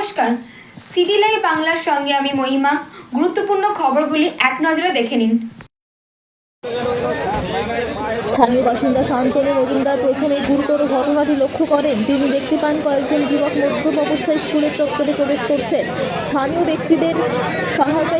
নমস্কার। City live বাংলার সঙ্গে আমি মহিমা। গুরুত্বপূর্ণ খবরগুলি এক নজরে দেখে নিন। স্থানীয় বাসিন্দা শান্তনু মজুমদার প্রথমে গুরুতর ঘটনাটি লক্ষ্য করেন। তিনি দেখতে পান কয়েকজন যুবক মধ্যম অবস্থায় স্কুলের চত্বরে প্রবেশ করছেন স্থানীয় ব্যক্তিদের সহায়তায়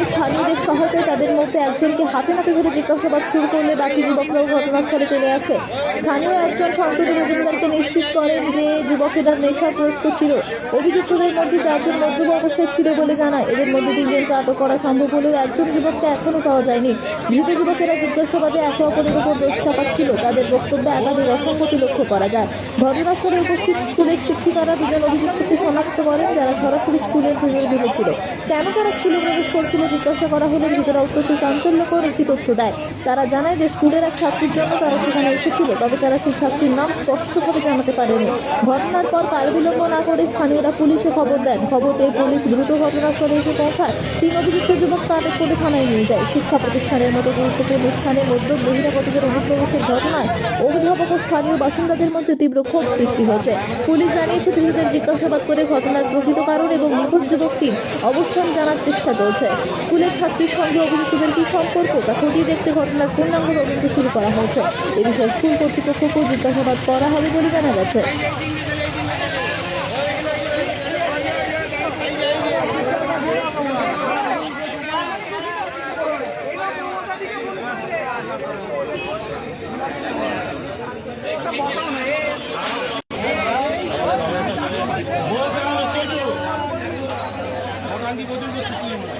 সহায়তায় তাদের মধ্যে একজনকে হাতে নাতে ধরে জিজ্ঞাসাবাদ শুরু করলে বাকি যুবকরাও ঘটনাস্থলে চলে আসে। স্থানীয় একজন শান্তনু মজুমদারকে নিশ্চিত করেন যে যুবকেরা নেশাগ্রস্ত ছিল। অভিযুক্তদের মধ্যে চারজন মধ্যম অবস্থায় ছিল বলে জানায়। এদের মধ্যে তিনজনকে আটক করা সম্ভব হলেও একজন যুবককে এখনও পাওয়া যায়নি। ধৃত যুবকেরা জিজ্ঞাসাবাদে একে অপরের উপর দোষ চাপাচ্ছিল। তাদের বক্তব্যে একাধিক অসঙ্গতি লক্ষ্য করা যায়। ঘটনাস্থলে উপস্থিত স্কুলের শিক্ষিকারা দুজন অভিযুক্তকে শনাক্ত করেন, যারা সরাসরি স্কুলের ভেতরে ঢুকেছিল। কেন তারা স্কুলে প্রবেশ করছিল জিজ্ঞাসা করা হলে ভিতরে অত্যন্ত চাঞ্চল্যকর একটি তথ্য দেয়। তারা জানায় যে স্কুলের এক ছাত্রীর জন্য তারা সেখানে এসেছিল, তবে তারা সেই ছাত্রীর নাম স্পষ্টভাবে জানাতে পারেনি। ঘটনার পর কাল বিলম্ব না করে স্থানীয়রা পুলিশে খবর দেন। খবর পেয়ে পুলিশ দ্রুত ঘটনাস্থলে এসে পৌঁছায়। তিন অভিযুক্ত যুবককে আটক করে থানায় নিয়ে যায়। শিক্ষা প্রতিষ্ঠানের মতো গুরুত্বপূর্ণ স্থানে মধ্য বহিরাগতদের অনুপ্রবেশের ঘটনায় অভিভাবক ও স্থানীয় বাসিন্দাদের মধ্যে তীব্র ক্ষোভ সৃষ্টি হয়েছে। পুলিশ জানিয়েছে, ধৃতদের জিজ্ঞাসাবাদ করে ঘটনার প্রকৃত কারণ এবং নিখোঁজ যুবকটির অবস্থান জানার চেষ্টা চলছে। স্কুলের ছাত্রীর সঙ্গে অভিযুক্তদের কি সম্পর্ক? তা খতিয়ে দেখতে ঘটনার পূর্ণাঙ্গ তদন্ত শুরু করা হয়েছে। এ বিষয়ে স্কুল কর্তৃপক্ষকেও জিজ্ঞাসাবাদ করা হবে বলে জানা গেছে। Hangi bodurda tutulayım?